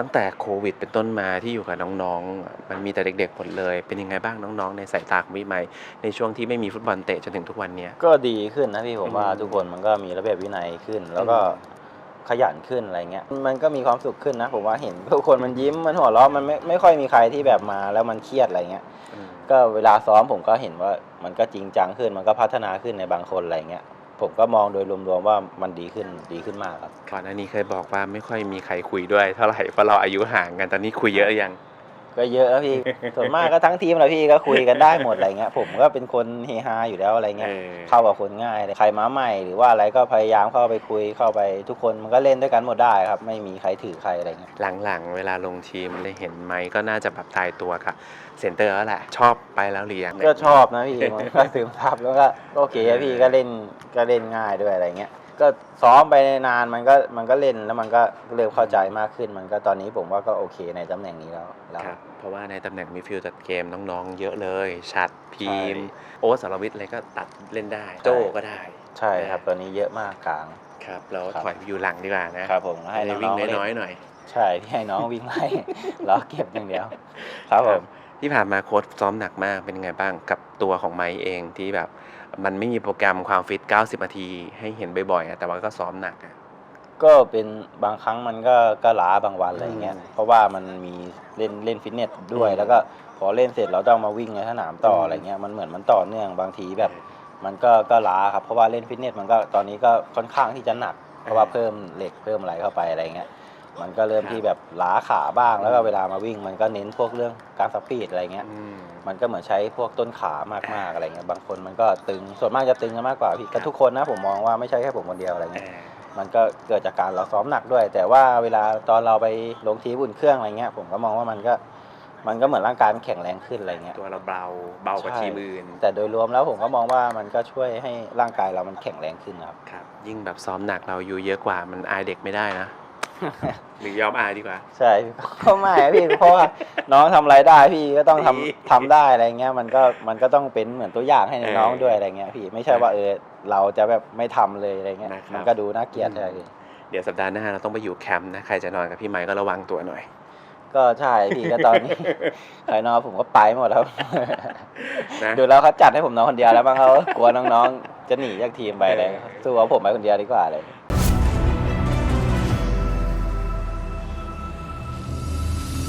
ตั้งแต่โควิด เป็นต้นมาที่อยู่กับน้องๆ มันมีแต่เด็กๆหมดเลย เป็นยังไงบ้างน้องๆ ในสายตาของพี่ใหม่ ในช่วงที่ไม่มีฟุตบอลเตะจนถึงทุกวันเนี้ย ก็ดีขึ้นนะพี่ผมว่าอืมทุกคนมันก็มีระเบียบวินัยขึ้น แล้วก็อืมขยันขึ้นอะไรเงี้ย มันก็มีความสุขขึ้นนะ ผมว่าเห็นทุกคนมันยิ้มมันหัวเราะมันไม่ไม่ค่อยมีใครที่แบบมาแล้วมันเครียดอะไรเงี้ยอืมก็เวลาซ้อมผมก็เห็นว่ามันก็จริงจังขึ้นมันก็พัฒนาขึ้นในบางคนอะไรเงี้ย ผมก็มองโดยรวมๆว่ามันดีขึ้นดีขึ้นมากครับก่อนหน้านี้เคยบอกว่าไม่ค่อยมีใครคุยด้วยเท่าไหร่เพราะเราอายุห่างกันตอนนี้คุยเยอะอยัง ก็เยอะนะพี่ ส่วนมากก็ทั้งทีมแหละพี่ก็คุยกันได้หมดอะไรเงี้ย ผมก็เป็นคนเฮฮาอยู่แล้วอะไรเงี้ย เออ เข้ากับคนง่ายเลยใครมาใหม่หรือว่าอะไรก็พยายามเข้าไปคุยเข้าไปทุกคนมันก็เล่นด้วยกันหมดได้ครับ ไม่มีใครถือใครอะไรเงี้ย หลังๆ เวลาลงทีมได้เห็นไหมก็น่าจะแบบตายตัวค่ะเซนเตอร์แล้วแหละ ชอบไปแล้วหรือยัง ก็ชอบนะพี่ มันก็ซึมซับแล้วก็โอเคอะพี่ก็เล่นก็เล่นง่ายด้วยอะไรเงี้ย ก็ซ้อมไปนานมันก็มันก็เล่นแล้วมันก็เริ่มเข้าใจมากขึ้น มันก็ตอนนี้ผมว่าก็โอเคในตำแหน่งนี้แล้วแล้วครับเพราะว่าในตำแหน่งมิดฟิลด์ตัดเกมน้องๆ เยอะเลยชัดพีมใช่โอ๊ตสารวิทย์อะไรก็ตัดเล่นได้ โจ้ก็ได้ ใช่ครับตอนนี้เยอะมากกลางครับแล้วครับถอยไปอยู่หลังดีกว่านะครับผมให้ให้น้วิ่งองๆเล่นน้อยๆหน่อย ใช่พี่ให้น้องวิ่งไล่ล้อเก็บอย่างเดียว ครับผม ที่ผ่านมาโค้ชซ้อมหนักมากเป็นยังไงบ้างกับตัวของไมค์เองที่แบบ มันไม่มีโปรแกรมความฟิต 90 นาที ให้เห็นบ่อยๆอะแต่ว่าก็ซ้อมหนักอะ ก็เป็นบางครั้งมันก็ก็ล้าบางวันอะไรเงี้ยอืมเพราะว่ามันมีเล่นเล่นฟิตเนสด้วย อืมแล้วก็พอเล่นเสร็จเราต้องมาวิ่งในสนามต่ออืม อะไรเงี้ย มันเหมือนมันต่อเนื่องบางทีแบบ มันก็ก็ล้าครับ เพราะว่าเล่นฟิตเนสมันก็ตอนนี้ก็ค่อนข้างที่จะหนัก เพราะว่าเพิ่มเหล็กเพิ่มอะไรเข้าไปอะไรเงี้ย มันก็เริ่มที่แบบล้าขาบ้างแล้วก็เวลามาวิ่ง มันก็เน้นพวกเรื่องการสปีดอะไรเงี้ยอืมมันก็เหมือนใช้พวกต้นขามากๆอะไรเงี้ยบางคนมันก็ตึงส่วนมากจะตึงกันมากกว่าพี่ครัก็บทุกคนนะผมมองว่าไม่ใช่แค่ผมคนเดียวอะไรเอเงี้ยอมันก็เกิดจากการเราซ้อมหนักด้วย แต่ว่าเวลาตอนเราไปลงทีมอุ่นเครื่องอะไรเงี้ยผมก็มองว่ามันก็มันก็เหมือนร่างกายมันแข็งแรงขึ้นอะไรเงี้ยตัวเราเบาเบากว่าใช่ทีมอื่นแต่โดยรวมแล้วผมก็มองว่ามันก็ช่วยให้ร่างกายเรามันแข็งแรงขึ้นครับครับ ยิ่งแบบซ้อมหนักเราอายู่เยอะกว่ามันอายเด็กไม่ได้นะ หรือยอมอายดีกว่า ใช่ก็ไม่อะพี่ เพราะว่าน้องทำอะไรได้พี่ก็ต้องทำดีทำได้อะไรเงี้ยมันก็มันก็ต้องเป็นเหมือนตัวอย่างให้น้องเออด้วยอะไรเงี้ยพี่ไม่ใช่ว่าเออเราจะแบบไม่ทำเลยอะไรเงี้ยนะครับ มันก็ดูน่าเกลียดอืมใช่พี่เดี๋ยวสัปดาห์หน้าเราต้องไปอยู่แคมป์นะใครจะนอนกับพี่ไมค์ก็ระวังตัวหน่อย ก็ใช่พี่ก็ตอนนี้ ใครนอนผมก็ไปหมดแล้ว นะดูแล้วเขาจัดให้ผมนอนคนเดียวแล้วบ้างเขากลัวน้องๆจะหนีจากทีมไปเลยสู้เอาผมไปคนเดียวดีกว่าเลย